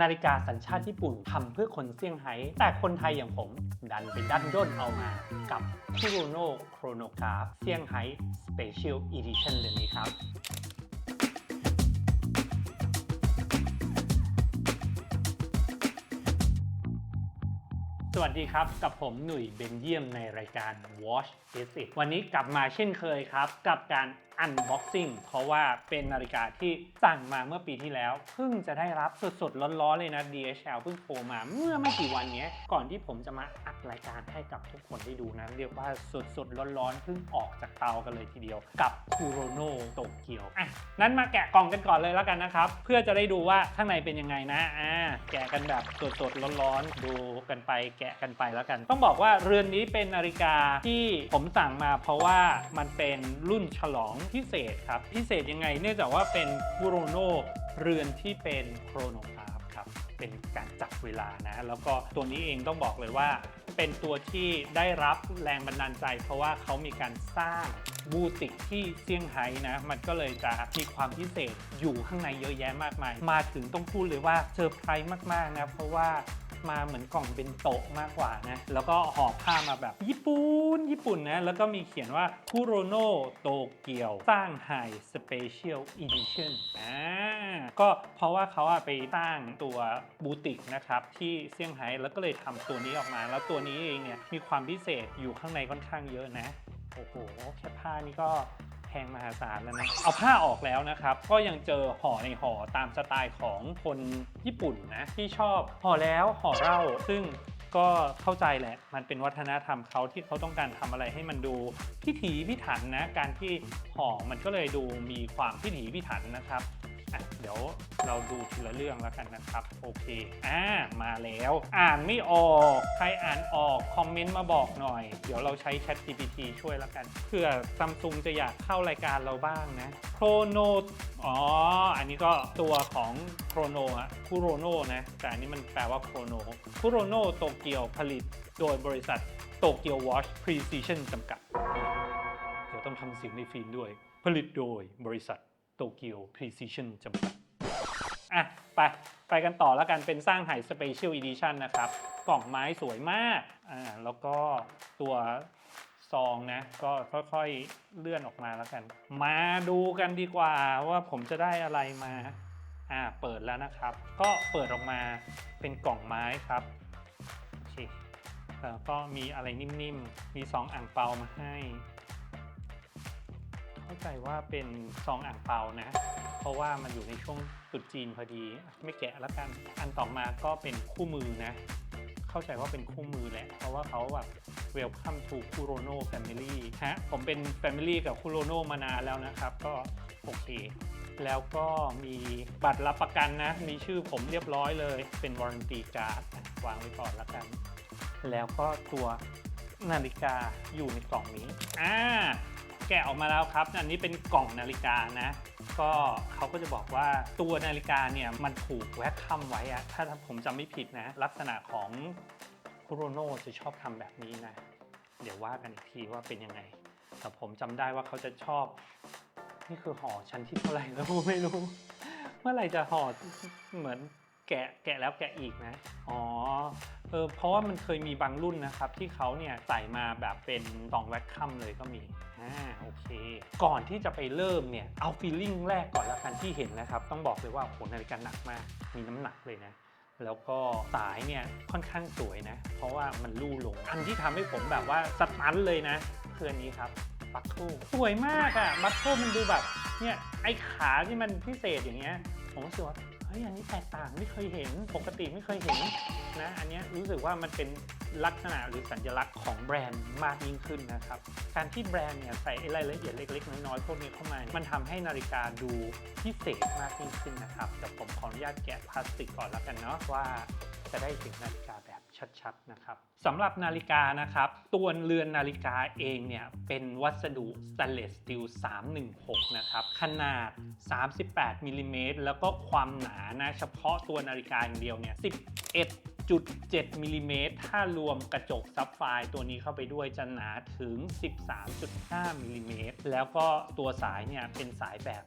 นาฬิกาสัญชาติญี่ปุ่นทำเพื่อคนเซี่ยงไฮ้แต่คนไทยอย่างผมดันไปดันด้นเอามากับคุโรโนโครโนกราฟเซี่ยงไฮ้สเปเชียลอีดิชั่นเดือนนี้ครับสวัสดีครับ กับผมหนุ่ยเบนเยี่ยมในรายการ Watch Is It วันนี้กลับมาเช่นเคยครับ กับการ Unboxing เพราะว่าเป็นนาฬิกาที่สั่งมาเมื่อปีที่แล้ว เพิ่งจะได้รับสดๆร้อนๆเลยนะ DHL เพิ่งโทรมาเมื่อไม่กี่วันนี้ก่อนที่ผมจะมาอัดรายการให้กับทุกคนได้ดูนะ เรียกว่าสดๆร้อนๆเพิ่งออกจากเตากันเลยทีเดียว กับคูโรโนโตเกียวอะนั้นมาแกะกล่องกันก่อนเลยแล้วกันนะครับ เพื่อจะได้ดูว่าข้างในเป็นยังไงนะอ่าแกะกันแบบสดๆร้อนๆดูกันไปแกะกันไปแล้วกัน ต้องบอกว่าเรือนนี้เป็นนาฬิกาที่ผมสั่งมา เพราะว่ามันเป็นรุ่นฉลองพิเศษครับ พิเศษยังไงเนื่องจากว่าเป็นคูโรโนเรือนที่เป็นโครโนกราฟครับ เป็นการจับเวลานะ แล้วก็ตัวนี้เองต้องบอกเลยว่า เป็นตัวที่ได้รับแรงบันดาลใจ เพราะว่าเขามีการสร้างบูติกที่เซี่ยงไฮ้นะ มันก็เลยจะมีความพิเศษอยู่ข้างในเยอะแยะมากมาย มาถึงต้องพูดเลยว่าเซอร์ไพรส์มากๆนะ เพราะว่า มาเหมือนกล่องเป็นโตะมากกว่านะ แล้วก็ห่อผ้ามาแบบญี่ปุ่นญี่ปุ่นนะ แล้วก็มีเขียนว่าคุโรโนโตเกียวสร้างไฮสเปเชียลอีดิชั่นอ่าก็เพราะว่าเขาอะไปสร้างตัวบูติกนะครับที่เซี่ยงไฮ้แล้วก็เลยทำตัวนี้ออกมา แล้วตัวนี้เองเนี่ยมีความพิเศษอยู่ข้างในค่อนข้างเยอะนะ โอ้โหแค่ผ้านี่ก็ พงมหาศาลแล้วนะ เอาผ้าออกแล้วนะครับ ก็ยังเจอห่อในห่อตามสไตล์ของคนญี่ปุ่นนะที่ชอบห่อแล้วห่อเล่า ซึ่งก็เข้าใจแหละ มันเป็นวัฒนธรรมเขาที่เขาต้องการทำอะไรให้มันดูพิถีพิถันนะ การที่ห่อมันก็เลยดูมีความพิถีพิถันนะครับ อะเดี๋ยวเราดูทีละเรื่องแล้วกันนะครับ โอเค อ่า มาแล้ว อ่านไม่ออก ใครอ่านออก คอมเมนต์มาบอกหน่อย เดี๋ยวเราใช้ Chat GPT ช่วยแล้วกัน เพื่อซัมซุงจะอยากเข้ารายการเราบ้างนะ โครโน อ๋อ อันนี้ก็ตัวของโครโนอะคูโรโนนะ แต่อันนี้มันแปลว่าโครโนคูโรโนโตเกียวผลิตโดยบริษัทโตเกียววอชพรีซิชันจำกัด เดี๋ยวต้องทำเสียงในฟิล์มด้วย ผลิตโดยบริษัท โตเกียว Precision จำกัดอะ ไป ไปกันต่อแล้วกันเป็นสร้างไห Special Edition นะครับ กล่องไม้สวยมากอ่าแล้วก็ตัวซองนะ ก็ค่อยๆเลื่อนออกมาแล้วกัน มาดูกันดีกว่าว่าผมจะได้อะไรมาอ่าเปิดแล้วนะครับ ก็เปิดออกมาเป็นกล่องไม้ครับโอเคแล้วก็มีอะไรนิ่มๆ มีซองอ่างเปามาให้ เข้าใจว่าเป็นซองอ่างเปานะ เพราะว่ามันอยู่ในช่วงตรุษจีนพอดี ไม่แกะแล้วกัน อันต่อมาก็เป็นคู่มือนะ เข้าใจว่าเป็นคู่มือแหละ เพราะว่าเขาแบบ Welcome to Kurono Family ฮะ ผมเป็น Family กับ Kurono มานานแล้วนะครับ ก็โอเค แล้วก็มีบัตรรับประกันนะ มีชื่อผมเรียบร้อยเลย เป็น Warranty Card อะวางไว้ก่อนแล้วกัน แล้วก็ตัวนาฬิกาอยู่ในกล่องนี้ อ่า แกะออกมาแล้วครับ อันนี้เป็นกล่องนาฬิกานะ ก็เขาก็จะบอกว่าตัวนาฬิกาเนี่ยมันถูกแวะค่ำไว้อะถ้าผมจำไม่ผิดนะ ลักษณะของคุโรโนจะชอบทำแบบนี้นะ เดี๋ยวว่ากันอีกทีว่าเป็นยังไง แต่ผมจำได้ว่าเขาจะชอบ นี่คือห่อชั้นที่เท่าไหร่แล้วไม่รู้ เมื่อไหร่จะห่อเหมือนแกะแกะแล้วแกะอีกนะ อ๋อเออเพราะว่ามันเคยมีบางรุ่นนะครับ ที่เขาเนี่ยใส่มาแบบเป็นตองแวคคัมเลยก็มี อ่าโอเค ก่อนที่จะไปเริ่มเนี่ยเอาฟีลลิ่งแรกก่อนละกันที่เห็นนะครับ ต้องบอกเลยว่าโหนาฬิกาหนักมาก มีน้ำหนักเลยนะ แล้วก็สายเนี่ยค่อนข้างสวยนะ เพราะว่ามันลู่ลง อันที่ทำให้ผมแบบว่าสตันเลยนะคืออันนี้ครับบัตโทูสวยมากอะบัตโทูมันดูแบบเนี่ยไอขาที่มันพิเศษอย่างเงี้ยผมรู้สึกว่าเฮ้ยอันนี้แตกต่างไม่เคยเห็นปกติไม่เคยเห็นนะ อันเนี้ยรู้สึกว่ามันเป็น ลักษณะหรือสัญลักษณ์ของแบรนด์มากยิ่งขึ้นนะครับ การที่แบรนด์เนี่ยใส่รายละเอียดเล็ก ๆ น้อยๆพวกนี้เข้ามา มันทำให้นาฬิกาดูพิเศษมากยิ่งขึ้นนะครับแต่ผมขออนุญาตแกะพลาสติกก่อนแล้วกันเนาะว่าจะได้เห็นนาฬิกาแบบชัดๆนะครับสำหรับนาฬิกานะครับ ตัวเรือนนาฬิกาเองเนี่ย เป็นวัสดุ stainless steel 316 นะครับ ขนาด 38มิลลิเมตรแล้วก็ความหนานะ เฉพาะตัวนาฬิกาอย่างเดียวเนี่ย 11 10.7มิลลิเมตรถ้ารวมกระจกซับไฟตัวนี้เข้าไปด้วยจะหนาถึง 13.5มิลลิเมตรแล้วก็ตัวสายเนี่ยเป็นสายแบบ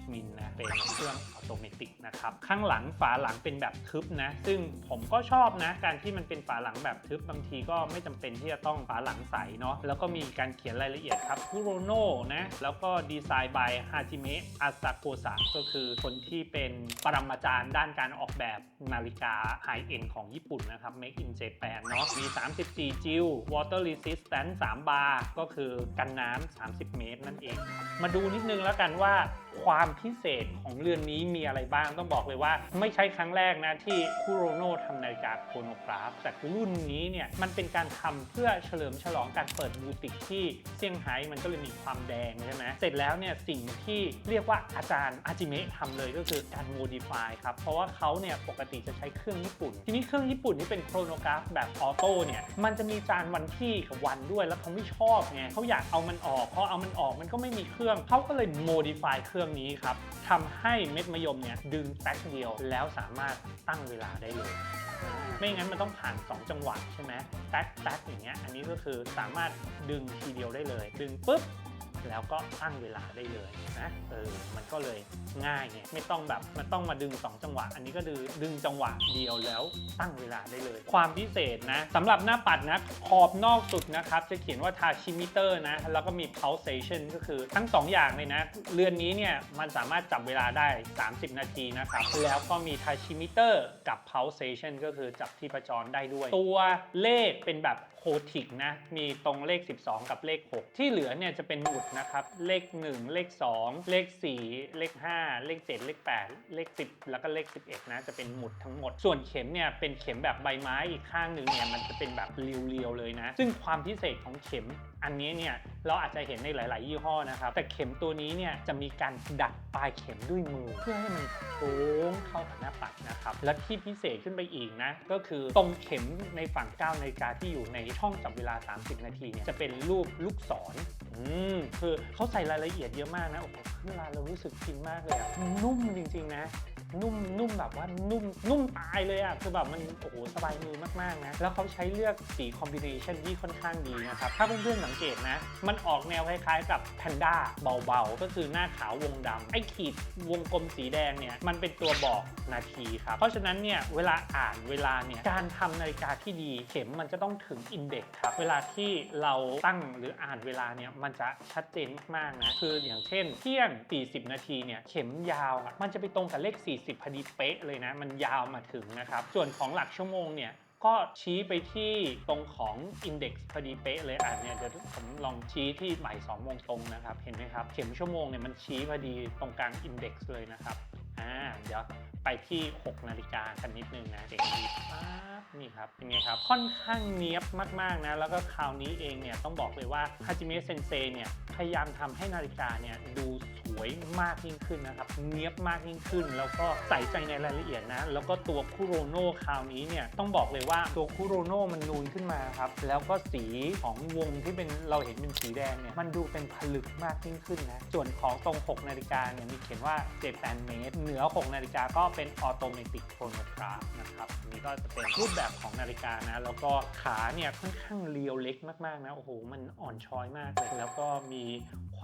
20 มิลนะ เป็นเครื่องออโตเมติกนะครับ ข้างหลังฝาหลังเป็นแบบทึบนะ ซึ่งผมก็ชอบนะ การที่มันเป็นฝาหลังแบบทึบบางทีก็ไม่จำเป็นที่จะต้องฝาหลังใสเนาะแล้วก็มีการเขียนรายละเอียดครับคุโรโนนะแล้วก็ดีไซน์ by ฮาจิเมะอาซาโกสะก็คือคนที่เป็นปรมาจารย์ด้านการออกแบบนาฬิกาไฮเอ็นของญี่ปุ่นนะครับ Make in Japan เนาะมี 34 จิล water resistant 3 บาร์ก็คือกันน้ำ 30 เมตรนั่นเอง มาดูนิดนึงแล้วกันว่าความพิเศษของเรือนนี้มีอะไรบ้างต้องบอกเลยว่า ไม่ใช่ครั้งแรกนะที่คุโรโนทำนาฬิกาโครโนกราฟ แต่รุ่นนี้เนี่ยมันเป็นการทำเพื่อเฉลิมฉลองการเปิดบูติกที่เซี่ยงไฮ้มันก็เลยมีความแดงใช่ไหมเสร็จแล้วเนี่ยสิ่งที่เรียกว่าอาจารย์อาจิเมะทำเลยก็คือการโมดิฟายครับ เพราะว่าเขาเนี่ยปกติจะใช้เครื่องญี่ปุ่น ทีนี้เครื่องญี่ปุ่นที่เป็นโครโนกราฟแบบออโต้เนี่ย มันจะมีจานวันที่กับวันด้วยแล้วเขาไม่ชอบไงเขาอยากเอามันออกพอเอามันออกมันก็ไม่มีเครื่องเขาก็เลยโมดิฟายเครื่องนี้ครับทำให้เม็ดมะยมเนี่ยดึงแป๊กเดียวแล้วสามารถตั้งเวลาได้เลยไม่งั้นมันต้องผ่าน 2 จังหวะใช่ไหมแท็กแท็กอย่างเงี้ย อันนี้ก็คือสามารถดึงทีเดียวได้เลย ดึงปุ๊บ แล้วก็ตั้งเวลาได้เลยนะเออมันก็เลยง่ายไงไม่ต้องแบบมันต้องมาดึง 2 จังหวะ อันนี้ก็ดึงดึงจังหวะเดียวแล้วตั้งเวลาได้เลย ความพิเศษนะสำหรับหน้าปัดนะขอบนอกสุดนะครับ จะเขียนว่า Tashimeter นะ แล้วก็มี Pulsation ก็คือทั้ง 2 อย่างเลยนะ เรือนนี้เนี่ยมันสามารถจับเวลาได้ 30 นาทีนะครับ แล้วก็มี Tashimeter กับ Pulsation ก็คือจับที่ประจรได้ด้วย ตัวเลขเป็นแบบ โคติกนะ มีตรงเลข 12 กับเลข 6 ที่เหลือเนี่ยจะเป็นหมุดนะครับ เลข 1 เลข 2 เลข 4 เลข 5 เลข 7 เลข 8 เลข 10 แล้วก็เลข 11 นะ จะเป็นหมุดทั้งหมด ส่วนเข็มเนี่ยเป็นเข็มแบบใบไม้อีกข้างหนึ่งเนี่ยมันจะเป็นแบบเรียวๆเลยนะ ซึ่งความพิเศษของเข็ม อันนี้เนี่ยเราอาจจะเห็นในหลาย ๆ ยี่ห้อนะครับ แต่เข็มตัวนี้เนี่ยจะมีการดัดปลายเข็มด้วยมือ เพื่อให้มันโค้งเข้ากับหน้าปัดนะครับ และที่พิเศษขึ้นไปอีกนะ ก็คือตรงเข็มในฝั่ง9นาฬิกาที่อยู่ในช่องจับเวลา 30 นาทีเนี่ยจะเป็นรูปลูกศรอืมคือเขาใส่รายละเอียดเยอะมากนะโอ้โหเวลาเรารู้สึกฟินมากเลยอะนุ่มจริง ๆ นะ นุ่มนุ่มแบบว่านุ่มนุ่มตายเลยอะคือแบบมันโอ้โหสบายมือมากๆนะแล้วเขาใช้เลือกสีคอมบิเนชันที่ค่อนข้างดีนะครับถ้าเพื่อนๆสังเกตนะ มันออกแนวคล้ายๆกับแพนด้าเบาๆ ก็คือหน้าขาววงดำไอ้ขีดวงกลมสีแดงเนี่ยมันเป็นตัวบอกนาทีครับเพราะฉะนั้นเนี่ยเวลาอ่านเวลาเนี่ยการทำนาฬิกาที่ดี เข็มมันจะต้องถึงอินเด็กซ์ครับเวลาที่เราตั้งหรืออ่านเวลาเนี่ยมันจะชัดเจนมากๆนะคืออย่างเช่นเที่ยง 40 นาทีเนี่ยเข็มยาวอะมันจะไปตรงกับเลข 40พอดีเป๊ะเลยนะ มันยาวมาถึงนะครับ ส่วนของหลักชั่วโมงเนี่ยก็ชี้ไปที่ตรงของ Index พอดีเป๊ะเลยอะเนี่ยเดี๋ยวผมลองชี้ที่บ่าย2โมงตรงนะครับ เห็นไหมครับ เข็มชั่วโมงเนี่ยมันชี้พอดีตรงกลาง Index เลยนะครับอ่าเดี๋ยวไปที่ 6 นาฬิกากันนิดนึงนะเด็กดีปั๊บนี่ครับเป็นไงครับ ค่อนข้างเนี้ยบมากๆนะ แล้วก็คราวนี้เองเนี่ยต้องบอกเลยว่าฮาจิเมะเซนเซเนี่ยพยายามทำให้นาฬิกาเนี่ยดูส วยมากยิ่งขึ้นนะครับ เนี้ยบมากยิ่งขึ้น แล้วก็ใส่ใจในรายละเอียดนะ แล้วก็ตัวคุโรโน่คราวนี้เนี่ยต้องบอกเลยว่าตัวคุโรโน่มันนูนขึ้นมาครับ แล้วก็สีของวงที่เป็นเราเห็นเป็นสีแดงเนี่ยมันดูเป็นผลึกมากยิ่งขึ้นนะ ส่วนของตรง 6 นาฬิกาเนี่ยมีเขียนว่าเจแปนเมตรเหนือ 6 นาฬิกาก็เป็นออโตเมติกโครโนกราฟนะครับนนี้ก็จะเป็นรูปแบบของนาฬิกานะ แล้วก็ขาเนี่ยค่อนข้างเรียวเล็กมากๆนะโอ้โหมันอ่อนช้อยมากเลยแล้วก็มี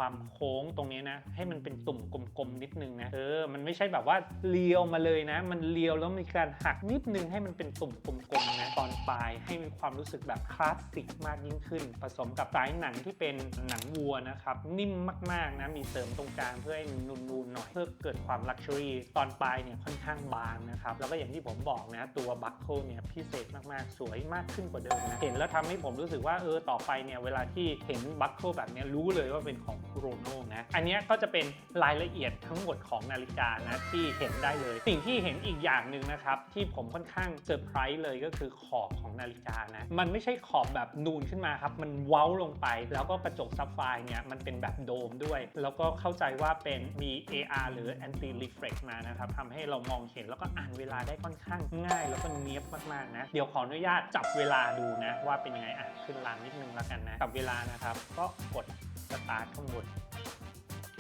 ความโค้งตรงนี้นะ ให้มันเป็นตุ่มกลมๆนิดนึงนะเออมันไม่ใช่แบบว่าเลียวมาเลยนะ มันเลียวแล้วมีการหักนิดนึงให้มันเป็นตุ่มกลมๆนะตอนปลายให้มีความรู้สึกแบบคลาสสิกมากยิ่งขึ้น ผสมกับสายหนังที่เป็นหนังวัวนะครับนิ่มมากๆนะมีเสริมตรงกลางเพื่อให้มันนูนๆหน่อยเพื่อเกิดความลักชัวรี่ตอนปลายเนี่ยค่อนข้างบางนะครับแล้วก็อย่างที่ผมบอกนะตัวบัคเคิลเนี่ยพิเศษมากๆสวยมากขึ้นกว่าเดิมนะเห็นแล้วทำให้ผมรู้สึกว่าเออต่อไปเนี่ยเวลาที่เห็นบัคเคิลแบบนี้รู้เลยว่าเป็นของโรโน่นะ อันนี้ก็จะเป็นรายละเอียดทั้งหมดของนาฬิกานะที่เห็นได้เลย สิ่งที่เห็นอีกอย่างหนึ่งนะครับ ที่ผมค่อนข้างเซอร์ไพรส์เลยก็คือขอบของนาฬิกานะมันไม่ใช่ขอบแบบนูนขึ้นมาครับ มันเว้าลงไป แล้วก็กระจกซับไฟเนี่ยมันเป็นแบบโดมด้วย แล้วก็เข้าใจว่าเป็นมี AR หรือ anti reflect มานะครับทำให้เรามองเห็นแล้วก็อ่านเวลาได้ค่อนข้างง่าย แล้วก็เนียบมากๆนะเดี๋ยวขออนุญาตจับเวลาดูนะ ว่าเป็นยังไงอะขึ้นลานนิดนึงแล้วกันนะจับเวลานะครับ ก็กด สตาร์ทข้างบน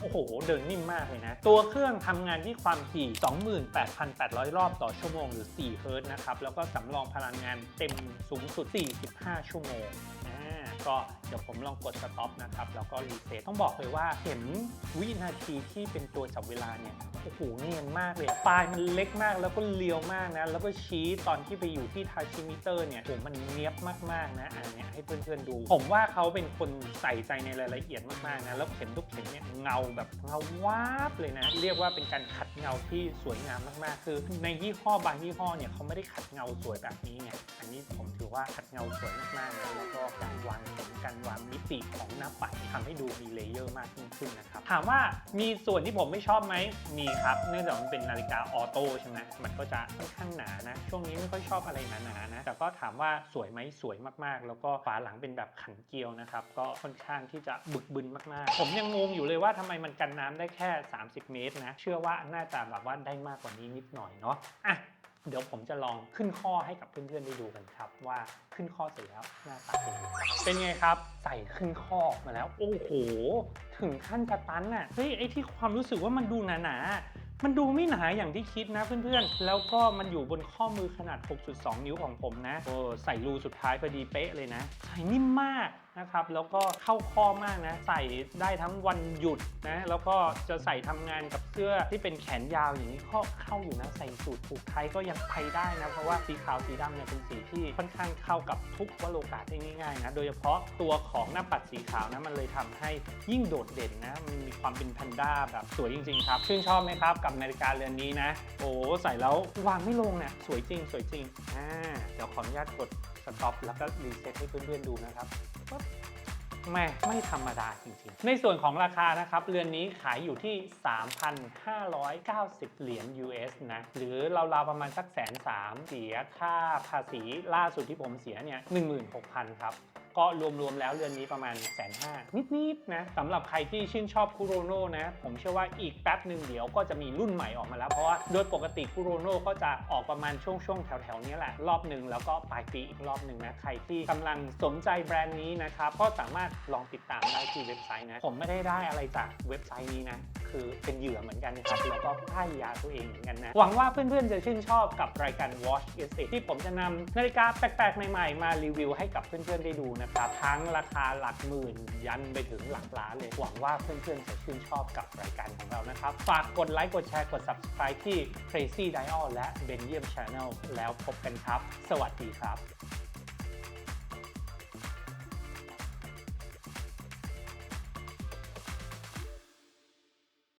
โอ้โห เดินนิ่มมากเลยนะ ตัวเครื่องทำงานที่ความถี่ 28,800 รอบต่อชั่วโมงหรือ 4 เฮิร์ตนะครับ แล้วก็สำรองพลังงานเต็มสูงสุด 45 ชั่วโมงก็เดี๋ยวผมลองกดสต็อปนะครับ แล้วก็รีเซ็ตต้องบอกเลยว่าเห็นวินาทีที่เป็นตัวจับเวลาเนี่ยโอ้โหเนียนมากเลยปลายมันเล็กมากแล้วก็เลียวมากนะ แล้วก็ชี้ตอนที่ไปอยู่ที่ทาชิมิเตอร์เนี่ยโอ้โหมันเนียบมากๆนะอันเนี้ยให้เพื่อนๆดู ผมว่าเขาเป็นคนใส่ใจในรายละเอียดมากๆนะแล้วเข็มทุกเข็มเนี่ยเงาแบบเงาวาบเลยนะ เรียกว่าเป็นการขัดเงาที่สวยงามมากๆ คือ ในยี่ห้อบางยี่ห้อเนี่ยเขาไม่ได้ขัดเงาสวยแบบนี้ไงอันนี้ผมถือว่าขัดเงาสวยมากๆเลยแล้วก็การวางผมการวางมิติของหน้าปัดทำให้ดูมีเลเยอร์มากยิ่งขึ้นนะครับถามว่ามีส่วนที่ผมไม่ชอบไหมมีครับ เนื่องจากมันเป็นนาฬิกาออโต้ใช่ไหมมันก็จะค่อนข้างหนานะ ช่วงนี้ไม่ค่อยชอบอะไรหนาๆนะ แต่ก็ถามว่าสวยไหมสวยมากๆ แล้วก็ฝาหลังเป็นแบบขันเกลียวนะครับ ก็ค่อนข้างที่จะบึกบึนมากๆ ผมยังงงอยู่เลยว่าทำไมมันกันน้ำได้แค่ 30 เมตรนะ เชื่อว่าน่าจะแบบว่าได้มากกว่านี้นิดหน่อยเนาะอะ เดี๋ยวผมจะลองขึ้นข้อให้กับเพื่อนๆได้ดูกันครับ ว่าขึ้นข้อเสร็จแล้วหน้าตาเป็นยังไงเป็นไงครับ ใส่ขึ้นข้อมาแล้ว โอ้โห ถึงขั้นกระตันน่ะเฮ้ยไอที่ความรู้สึกว่ามันดูหนาๆ มันดูไม่หนาอย่างที่คิดนะเพื่อนๆ แล้วก็มันอยู่บนข้อมือขนาด 6.2 นิ้วของผมนะโอ้ใส่รูสุดท้ายพอดีเป๊ะเลยนะ ใส่นิ่มมากนะครับ แล้วก็เข้าข้อมากนะ ใส่ได้ทั้งวันหยุดนะ แล้วก็จะใส่ทำงานกับเสื้อที่เป็นแขนยาวอย่างนี้ก็เข้าอยู่นะ ใส่สูทผูกไทยก็ยังไปได้นะ เพราะว่าสีขาวสีดำเนี่ยเป็นสีที่ค่อนข้างเข้ากับทุกวโรกาสได้ง่ายๆนะ โดยเฉพาะตัวของหน้าปัดสีขาวนะ มันเลยทำให้ยิ่งโดดเด่นนะ มันมีความเป็นแพนด้าแบบสวยจริงๆครับ ชื่นชอบไหมครับกับนาฬิกาเรือนนี้นะ โอ้ใส่แล้ววางไม่ลงเนี่ยสวยจริง สวยจริงอ่าเดี๋ยวขออนุญาตกดสต็อปแล้วก็รีเซ็ตให้เพื่อนๆดูนะครับ แม่ไม่ธรรมดาจริงๆ ในส่วนของราคานะครับ เรือนนี้ขายอยู่ที่ 3,590 เหรียญ US นะ หรือราวๆประมาณสักแสนสามเสียค่าภาษีล่าสุดที่ผมเสียเนี่ย16,000 ครับก็รวมๆแล้วเรือนนี้ประมาณแสนห้านิดๆนะสำหรับใครที่ชื่นชอบคูโรโนนะ ผมเชื่อว่าอีกแป๊บหนึ่งเดี๋ยวก็จะมีรุ่นใหม่ออกมาแล้ว เพราะว่าโดยปกติคูโรโนก็จะออกประมาณช่วงๆ แถวๆนี้แหละ รอบหนึ่งแล้วก็ปลายปีอีกรอบหนึ่งนะ ใครที่กำลังสนใจแบรนด์นี้นะครับ ก็สามารถลองติดตามได้ที่เว็บไซต์นะ ผมไม่ได้ได้อะไรจากเว็บไซต์นี้นะ คือเป็นเหยื่อเหมือนกันนะครับ แล้วก็พ่ายยาตัวเองเหมือนกันนะ หวังว่าเพื่อนๆจะชื่นชอบกับรายการ Watch e s s ที่ผมจะนำนาฬิกาแปลกๆ ใหม่ๆ มารีวิวให้กับเพื่อนๆได้ดูนะครับ ทั้งราคาหลักหมื่น ยันไปถึงหลักล้านเลย หวังว่าเพื่อนๆจะชื่นชอบกับรายการของเรานะครับ ฝากกดไลค์ กดแชร์ กด subscribe ที่ Crazy Dial และ b e n y i u m Channel แล้วพบกันครับ สวัสดีครับ